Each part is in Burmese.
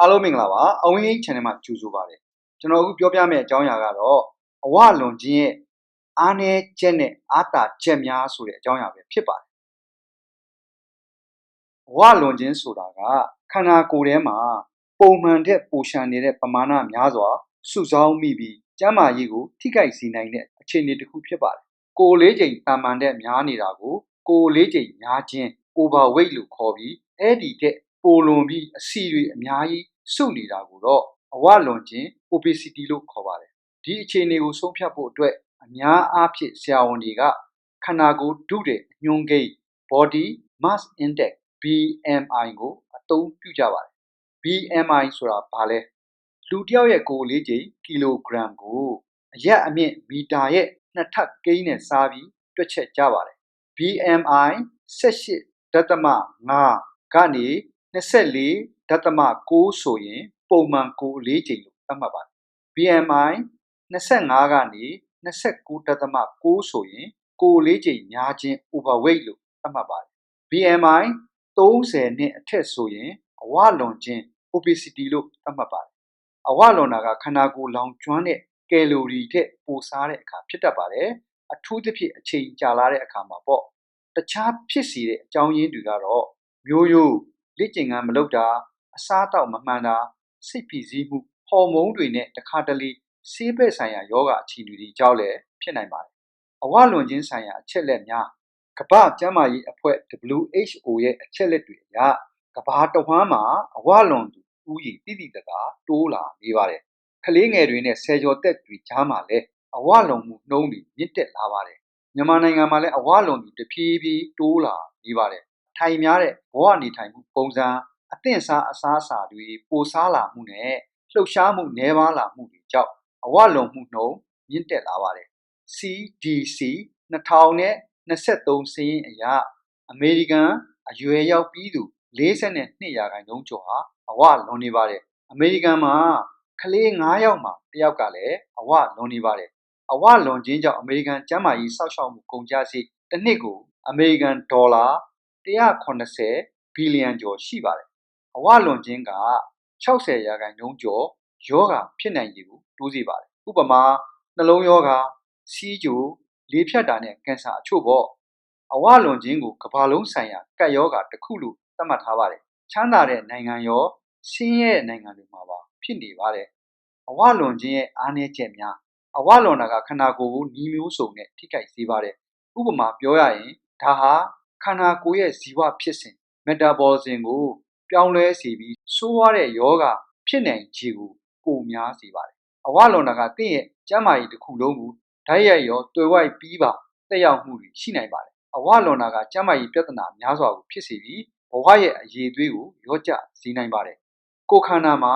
အားလုံးမင်္ဂလာပါအဝင်းကြီး channel မှာကြိုဆိုပါရစေကျွန်တော်အခုပြောပြမယ့်အကြောင်းအရာကတော့အဝလွန်ခြင်းရဲ့အားနည်းချက်နဲ့အားတာချက်များဆိုတဲ့အကြောင်းအရာပဲဖြစ်ပါတယ်အဝလွန်ခြင်းဆိုတာကခန္ဓာကိုယ်ထဲမှာပုံမှန်တဲ့ပိုရှန်နေတဲ့ပမာဏများစွာစုဆောင်းမိပြီးကျန်းမာရေးကိုထိခိုက်စေနိုင်တဲ့အခြေအနေတစ်ခုဖြစ်ပါတယ်ကိုယ်လေးချိန်တာမန်တဲ့များနေတာကိုကိုယ်လေးချိန်များခြင်း overweight လို့ခေါ်ပြီးအဲ့ဒီတဲ့ ပိုလွန်ပြီးအဆီတွေအများကြီးစုနေတာကိုတော့အဝလွန်ခြင်း obesity လို့ခေါ်ပါတယ်ဒီအခြေအနေကိုဆုံးဖြတ်ဖို့အတွက်အများအားဖြင့်ဆရာဝန်တွေကခန္ဓာကိုယ်ဒုတဲ့အညွှန်းကိန်း body mass index BMI ကိုအသုံးပြုကြပါတယ် BMI ဆိုတာဘာလဲလူတစ်ယောက်ရဲ့ကိုယ်လေးချိန်ကီလိုဂရမ်ကိုအရက်အမြင့်မီတာရဲ့နှစ်ထပ်ကိန်းနဲ့စားပြီးတွက်ချက်ကြပါတယ် BMI 18ဒသမ5ကနေ 24ဒသမ6ဆိုရင်ပုံမှန်ကိုယ်လေးချိန်လို့သတ်မှတ်ပါတယ် BMI 25ကနေ29ဒသမ6ဆိုရင်ကိုယ်လေးချိန်များခြင်း overweight လို့သတ်မှတ်ပါတယ် BMI 30နဲ့အထက်ဆိုရင်အဝလွန်ခြင်း obesity လို့သတ်မှတ်ပါတယ်အဝလွန်တာကခန္ဓာကိုယ်လောင်ကျွမ်းတဲ့ကယ်လိုရီထက်ပိုစားတဲ့အခါဖြစ်တတ်ပါတယ်အထူးသဖြင့်အချိန်ကြာလာတဲ့အခါမှာပေါ့တခြားဖြစ်စီတဲ့အကြောင်းရင်းတွေကတော့မျိုးရိုး လက်ကျင်ကမလုပ်တာအစားအသောက်မမှန်တာစိတ်ဖိစီးမှုဟော်မုန်းတွေနဲ့တခါတလေဆေးဘက်ဆိုင်ရာယောဂအခြေအနေတွေကြောင့်လည်းဖြစ်နိုင်ပါတယ်အဝလွန်ခြင်းဆိုင်ရာအချက်လက်များကမ္ဘာ့ကျန်းမာရေးအဖွဲ့ WHO ရဲ့အချက်လက်တွေအရကမ္ဘာတဝန်းမှာအဝလွန်သူဦးရေတိတိတသာတိုးလာနေပါတယ်ကလေးငယ်တွေနဲ့ဆယ်ကျော်သက်တွေကြားမှာလည်းအဝလွန်မှုနှုန်းတွေမြင့်တက်လာပါတယ်မြန်မာနိုင်ငံမှာလည်းအဝလွန်သူတဖြည်းဖြည်းတိုးလာနေပါတယ် ထိုင်များတဲ့ဘဝနေထိုင်မှုပုံစံအသင့်စားအစားအစာတွေပိုစားလာမှုနဲ့လှုပ်ရှားမှုနည်းပါးလာမှုတွေကြောင့်အဝလွန်မှုနှုန်းမြင့်တက်လာပါတယ် CDC 2023စည်ရင်အရအမေရိကန်အရွယ်ရောက်ပြီးသူ42ရာခိုင်နှုန်းကျော်ဟာအဝလွန်နေပါတယ်အမေရိကန်မှာကလေး9ယောက်မှာတယောက်ကလည်းအဝလွန်နေပါတယ်အဝလွန်ခြင်းကြောင့်အမေရိကန်ကျန်းမာရေးစောင့်ရှောက်မှုကုန်ကျစရိတ်တစ်နှစ်ကိုအမေရိကန်ဒေါ်လာ 180ဘီလီယံကျော်ရှိပါတယ်အဝလွန်ခြင်းက60ရာခိုင်နှုန်းကျော်ယောဂဖြစ်နိုင်ခြေကိုတိုးစေပါတယ်ဥပမာနှလုံးယောဂစီးကျိုလေဖြတ်တာနဲ့ကင်ဆာအချို့ပေါ့အဝလွန်ခြင်းကိုကမ္ဘာလုံးဆိုင်ရာကပ်ယောဂတစ်ခုလို့သတ်မှတ်ထားပါတယ်ချမ်းသာတဲ့နိုင်ငံရောဆင်းရဲတဲ့နိုင်ငံတွေမှာပါဖြစ်နေပါတယ်အဝလွန်ခြင်းရဲ့အားနည်းချက်များအဝလွန်တာကခန္ဓာကိုယ်ကိုနှီးမျိုးစုံနဲ့ထိခိုက်စေပါတယ်ဥပမာပြောရရင်ဒါဟာ ခန္ဓာကိုယ်ရဲ့ဇီဝဖြစ်စဉ် metabolism ကို ပြောင်းလဲစေပြီးဆိုးရတဲ့ယောဂဖြစ်နိုင်ခြေကိုပိုများစေပါတယ်အဝလွန်တာကတင့်ရဲ့ကျန်းမာရေးတစ်ခုလုံးကိုဓာတ်ရိုက်ရောတွေ့ဝိုက်ပြီးပါတက်ရောက်မှုတွေရှိနိုင်ပါတယ်အဝလွန်တာကကျန်းမာရေးပြဿနာများစွာကိုဖြစ်စေပြီးဘဝရဲ့အရေးသွေးကိုရောကျစေနိုင်ပါတယ်ကိုယ်ခန္ဓာမှာ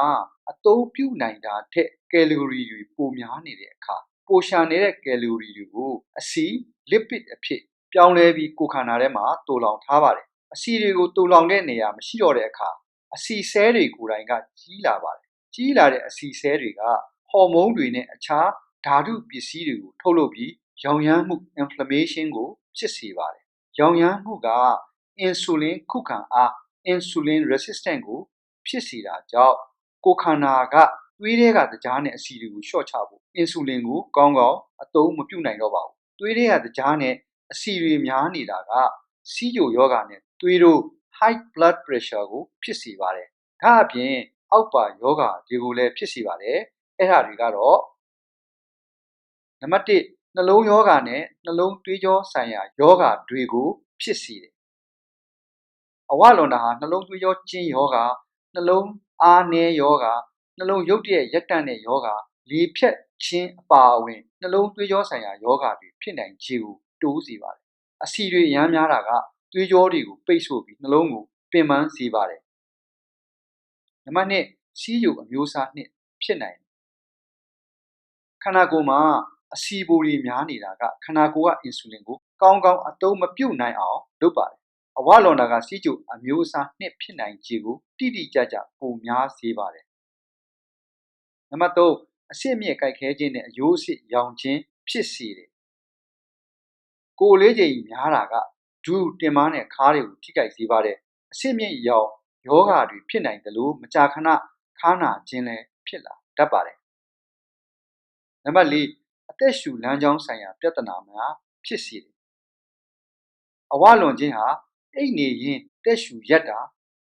အသုံးပြုနိုင်တာထက်ကယ်လိုရီတွေပိုများနေတဲ့အခါပိုရှာနေတဲ့ကယ်လိုရီတွေကိုအဆီ lipid အဖြစ် ပြောင်းလဲပြီးကိုယ်ခန္ဓာထဲမှာတူလောင်ထားပါတယ်အဆီတွေကိုတူလောင်တဲ့နေရာမရှိတော့တဲ့အခါအဆီဆဲတွေကိုယ်တိုင်ကကြီးလာပါတယ်ကြီးလာတဲ့အဆီဆဲတွေကဟော်မုန်းတွေနဲ့အခြားဓာတုပစ္စည်းတွေကိုထုတ်လုပ်ပြီးရောင်ရမ်းမှု inflammation ကိုဖြစ်စေပါတယ်။ရောင်ရမ်းမှုက insulin ခုခံအား insulin resistant ကိုဖြစ်စေတာကြောင့်ကိုယ်ခန္ဓာကသွေးထဲကတကြားနဲ့အဆီတွေကိုလျှော့ချဖို့ insulin ကိုကောင်းကောင်းအသုံးမပြုနိုင်တော့ပါဘူး။သွေးထဲကတကြားနဲ့ အဆီတွေများနေတာကစီးကြိုယောဂနဲ့ သွေးတို့ high blood pressure ကို ဖြစ်စေပါတယ်။ဒါအပြင် အောက်ပါယောဂတွေကိုလည်း ဖြစ်စေပါတယ်။အဲ့ဒါတွေကတော့ နံပါတ်1နှလုံးယောဂနဲ့ နှလုံးသွေးကြောဆိုင်ရာယောဂတွေကို ဖြစ်စေတယ်။အဝလွန်တာဟာ နှလုံးသွေးကြောကျဉ်ယောဂနှလုံးအားနည်းယောဂနှလုံးရုပ်တရက်ရက်တန့်တဲ့ယောဂလေဖြတ်ခြင်းအပါအဝင် နှလုံးသွေးကြောဆိုင်ရာယောဂတွေဖြစ်နိုင်ခြေကို တိုးစေပါတယ်။အဆီတွေရမ်းများတာကသွေးကြောတွေကိုပိတ်ဆို့ပြီးနှလုံးကိုပင်ပန်းစေပါတယ်။နံပါတ်2စီးကျိုအမျိုးအစားနှစ်ဖြစ်နိုင်တယ်ခန္ဓာကိုယ်မှာအဆီပိုတွေများနေတာကခန္ဓာကိုယ်ကအင်ဆူလင်ကိုကောင်းကောင်းအသုံးမပြုတ်နိုင်အောင်လုပ်ပါတယ်အဝလွန်တာကစီးကျိုအမျိုးအစားနှစ်ဖြစ်နိုင်ခြေကိုတိတိကျကျပုံများစေပါတယ်နံပါတ်3အစစ်မြစ်ကြိုက်ခဲခြင်းနဲ့အယိုးအစစ်ရောင်ခြင်းဖြစ်စေတယ် ကိုယ်လေးချိန်များတာကဒူးတင်မားနဲ့ခါးတွေကိုထိကြိုက်စေပါတယ်အစစ်မြစ်ရောင်ယောဂါတွေဖြစ်နိုင်တယ်လို့မကြာခဏခါနာခြင်းလည်းဖြစ်လာတတ်ပါတယ်နံပါတ်၄အသက်ရှူလမ်းကြောင်းဆိုင်ရာပြဿနာများဖြစ်စေတယ်အဝလွန်ခြင်းဟာအိတ်နေရင်တက်ရှူရက်တာ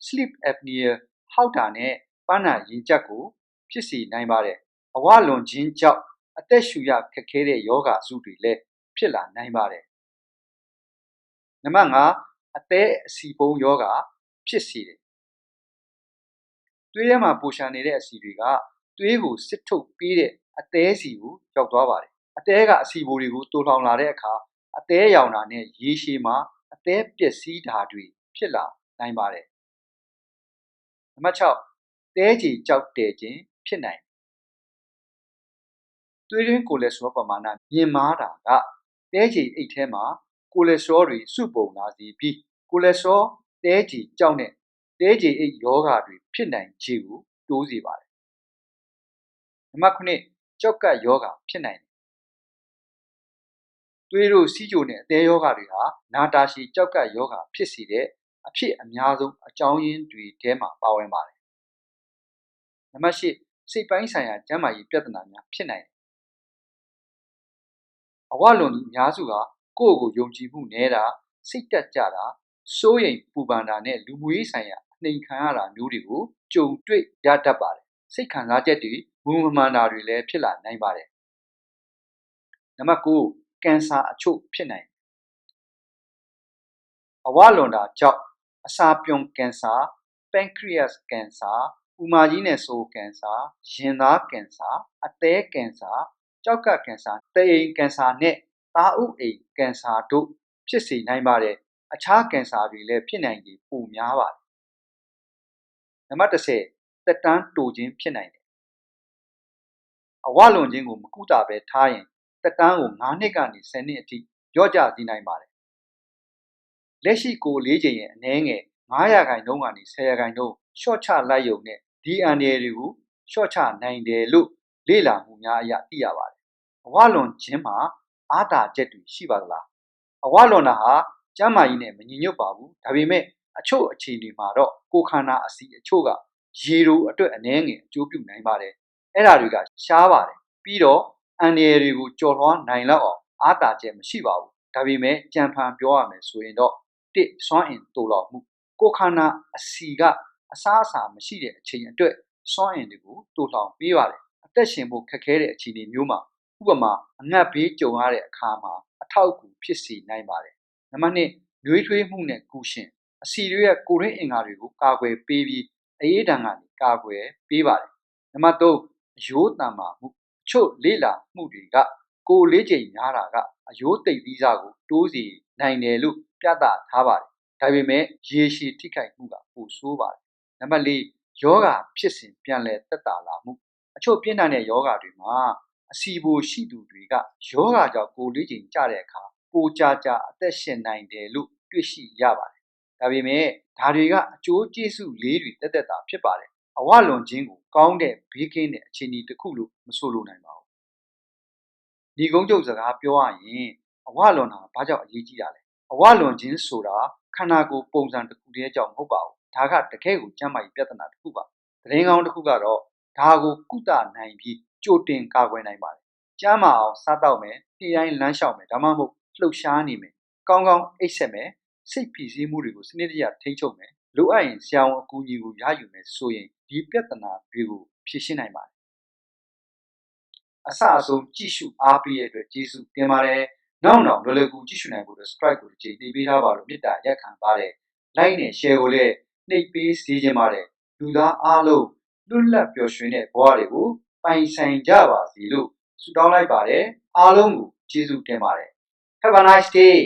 sleep apnea ဟောက်တာနဲ့ပန်းနာရင်ကြပ်ကို ဖြစ်စေနိုင်ပါတယ်အဝလွန်ခြင်းကြောင့်အသက်ရှူရခက်ခဲတဲ့ယောဂစုတွေလည်းဖြစ်လာနိုင်ပါတယ် နံပါတ်5အသေးအစီပုံယောဂဖြစ်စေတယ်သွေးထဲမှာပိုရှာနေတဲ့အစီတွေကသွေးကိုစစ်ထုတ်ပေးတဲ့အသေးစီကိုရောက်သွားပါတယ်အသေးကအစီဘိုတွေကိုတိုးထောင်လာတဲ့အခါအသေးရောင်တာနဲ့ရေရှည်မှာအသေးပျက်စီးတာတွေဖြစ်လာနိုင်ပါတယ်နံပါတ်6တဲကြီးကြောက်တဲခြင်းဖြစ်နိုင်သွေးရင်းကိုလက်စထရောပမာဏမြင့်မားတာကတဲကြီးအိတ်ထဲမှာ ကိုလက်စထရောတွေစုပုံလာစီပြီးကိုလက်စထရောတဲကြီးကြောက်တဲ့တဲကြီးအိတ်ယောဂါတွေဖြစ်နိုင်ခြေကိုတိုးစေပါတယ်နံပါတ်9ကြောက်ကပ်ယောဂါဖြစ်နိုင်သွေးတို့စီးကြိုနဲ့အသေးယောဂါတွေဟာနာတာရှည်ကြောက်ကပ်ယောဂါဖြစ်စေတဲ့အဖြစ်အများဆုံးအကြောင်းရင်းတွေထဲမှာပါဝင်ပါတယ်နံပါတ်8စိတ်ပိုင်းဆိုင်ရာကျန်းမာရေးပြဿနာများဖြစ်နိုင်တယ်အဝလွန်သူအများစုဟာ ကိုယ့်ကိုယ်ယုံကြည်မှုနည်းတာစိတ်တက်ကြတာစိုးရိမ်ပူပန်တာနဲ့လူမှုရေးဆိုင်ရာအနှိမ်ခံရတာမျိုးတွေကိုကြုံတွေ့ရတတ်ပါတယ်စိတ်ခံစားချက်တွေမူမမှန်တာတွေလည်းဖြစ်လာနိုင်ပါတယ်နံပါတ်9ကင်ဆာအချို့ဖြစ်နိုင်အဝလွန်တာကြောင့်အစာပြုံကင်ဆာ pancreas ကင်ဆာဥမာကြီးနဲ့ဆိုကင်ဆာရင်သားကင်ဆာအသည်းကင်ဆာကြောက်ကကင်ဆာတအိမ်ကင်ဆာနဲ့ သားဥအိမ်ကင်ဆာတို့ဖြစ်စေနိုင်ပါတယ်အခြားကင်ဆာတွေလည်းဖြစ်နိုင်ပြီးပိုများပါတယ်နံပါတ်30တက်တန်းတိုခြင်းဖြစ်နိုင်တယ်အဝလွန်ခြင်းကိုမကုတာပဲထားရင်တက်တန်းကို9နှစ်ကနေ10နှစ်အထိရော့ကျစေနိုင်ပါတယ်လက်ရှိကိုလေးချိန်ရဲ့အနည်းငယ်900ခိုင်နှုန်းကနေ10ခိုင်နှုန်းရှော့ချလိုက်ရုံနဲ့ဒီအန်ဒီတွေကိုရှော့ချနိုင်တယ်လို့လေ့လာမှုများအရသိရပါတယ်အဝလွန်ခြင်းမှာ အားတာချက်တွေရှိပါသလားအဝလွန်တာဟာကျမ်းမာရေးနဲ့မညီညွတ်ပါဘူးဒါပေမဲ့အချို့အခြေအနေမှာတော့ကိုခန္ဓာအစီအချို့ကရေတို့အတွက်အနှဲငယ်အကျိုးပြုနိုင်ပါတယ်အဲ့ဒါတွေကရှားပါတယ်ပြီးတော့အန်ဒီတွေကိုကြော်လွှားနိုင်လောက်အောင်အားတာချက်မရှိပါဘူးဒါပေမဲ့ကြံဖန်ပြောရမယ်ဆိုရင်တော့တစ်စွမ်းအင်တူလောက်မှုကိုခန္ဓာအစီကအစားအစာမရှိတဲ့အချိန်အတွက်စွမ်းအင်တွေကိုတိုးထောင်ပေးပါတယ်အသက်ရှင်ဖို့ခက်ခဲတဲ့အခြေအနေမျိုးမှာ ဥပမာအငတ်ဘေးကြုံရတဲ့အခါမှာအထောက်အကူဖြစ်စေနိုင်ပါတယ်နံပါတ်1နှွေးထွေးမှုနဲ့ကုရှင်အစီတွေရဲ့ကိုရင်းအင်္ဂါတွေကိုကာကွယ်ပေးပြီးအေးဒဏ်ကနေကာကွယ်ပေးပါတယ်နံပါတ်3အယိုးတန်မာမှုအချို့လေးလာမှုတွေကကိုလေးချိန်များတာကအယိုးတိတ်သီးစားကိုတိုးစီနိုင်တယ်လို့ပြသထားပါတယ်ဒါပေမဲ့ရေရှည်ထိခိုက်မှုကပိုဆိုးပါတယ်နံပါတ်၄ယောဂဖြစ်စဉ်ပြန်လည်သက်သာလာမှုအချို့ပြင်းထန်တဲ့ယောဂတွေမှာ အစီဘိုရှိသူတွေကယောဂကြောင့် ကိုလေးချိန်ကြတဲ့အခါ ပိုကြာကြာ အသက်ရှင်နိုင်တယ်လို့ တွေ့ရှိရပါတယ် ဒါပေမဲ့ ဒါတွေက အကျိုးကျေးဇူးလေးတွေတက်တက်တာဖြစ်ပါတယ် အဝလွန်ခြင်းကို ကောင်းတဲ့ ဘေးကင်းတဲ့ အခြေအနေတစ်ခုလို့ မဆိုလိုနိုင်ပါဘူးဒီကုန်းချုပ်စကားပြောရရင် အဝလွန်တာ ဘာကြောင့် အရေးကြီးတာလဲ အဝလွန်ခြင်းဆိုတာ ခန္ဓာကိုယ် ပုံစံတစ်ခုတည်းကြောင့် မဟုတ်ပါဘူး ဒါက တကယ်ကို ကျန်းမာရေးပြဿနာတစ်ခုပါ သတင်းကောင်းတစ်ခုကတော့ ဒါကို ကုသနိုင်ပြီး ကြိုတင်ကာကွယ်နိုင်ပါတယ်ကျန်းမာအောင်စားတော့မယ်နေ့တိုင်းလမ်းလျှောက်မယ်ဒါမှမဟုတ်လှုပ်ရှားနေမယ်ကောင်းကောင်းအိပ်ဆက်မယ်စိတ်ဖိစီးမှုတွေကိုစနစ်တကျထိန်းချုပ်မယ်လိုအပ်ရင်ဆရာဝန်အကူအညီကိုရယူမယ်ဆိုရင်ဒီပြဿနာတွေကိုဖြေရှင်းနိုင်ပါတယ်အစအဆုံးကြည့်ရှုအားပေးတဲ့အတွက်ကျေးဇူးတင်ပါတယ်နောက်နောက်လွယ်လွယ်ကူကြည့်ရှုနိုင်ဖို့ subscribe ကိုတစ်ချိန်နှိပ်ပေးထားပါလို့မေတ္တာရက်ခံပါတယ် like နဲ့ share ကိုလည်းနှိပ်ပေးစေချင်ပါတယ်လူသားအားလုံးလွတ်လပ်ပျော်ရွှင်တဲ့ဘဝတွေကို ပိုင်ဆိုင်ကြပါစေလို့ဆုတောင်းလိုက်ပါတယ်အားလုံးကိုကျေးဇူးတင်ပါတယ် Have a nice day